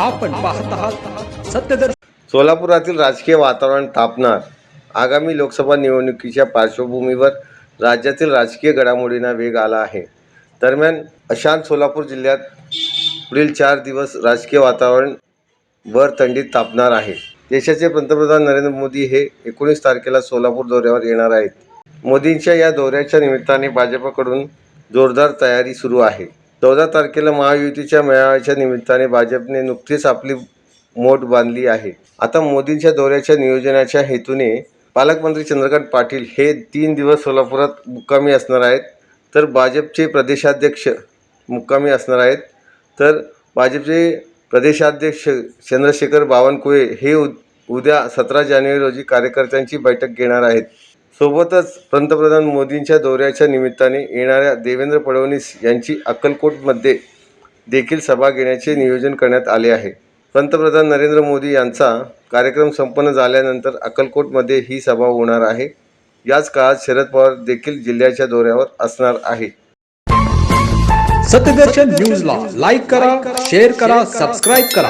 आपण पाहत आहात सत्यदर्शन. सोलापुरातील राजकीय वातावरण तापणार. आगामी लोकसभा निवडणुकीच्या पार्श्वभूमीवर राज्यातील राजकीय घडामोडींना वेग आला आहे. दरम्यान अशांत सोलापूर जिल्ह्यात पुढील चार दिवस राजकीय वातावरण वर थंडीत तापणार आहे. देशाचे पंतप्रधान नरेंद्र मोदी हे एकोणीस तारखेला सोलापूर दौऱ्यावर येणार आहेत. मोदींच्या या दौऱ्याच्या निमित्ताने भाजपकडून जोरदार तयारी सुरू आहे. चौदा तारखेला महायुतीच्या मेळाव्याच्या निमित्ताने भाजपने नुकतीच आपली मोठ बांधली आहे. आता मोदींच्या दौऱ्याच्या नियोजनाच्या हेतूने पालकमंत्री चंद्रकांत पाटील हे तीन दिवस सोलापुरात मुक्कामी असणार आहेत. तर भाजपचे प्रदेशाध्यक्ष मुक्कामी असणार आहेत. तर भाजपचे प्रदेशाध्यक्ष चंद्रशेखर बावनकुळे हे उद्या सतरा जानेवारी रोजी कार्यकर्त्यांची बैठक घेणार आहेत. सोबतच पंतप्रधान मोदींच्या दौऱ्याच्या निमित्ताने येणाऱ्या देवेंद्र फडणवीस यांची अक्कलकोटमध्ये देखील सभा घेण्याचे नियोजन करण्यात आले आहे. पंतप्रधान नरेंद्र मोदी यांचा कार्यक्रम संपन्न झाल्यानंतर अक्कलकोटमध्ये ही सभा होणार आहे. याच काळात शरद पवार देखील जिल्ह्याच्या दौऱ्यावर असणार आहे. सत्यदर्शन न्यूजला लाईक करा शेअर करा. सबस्क्राईब करा.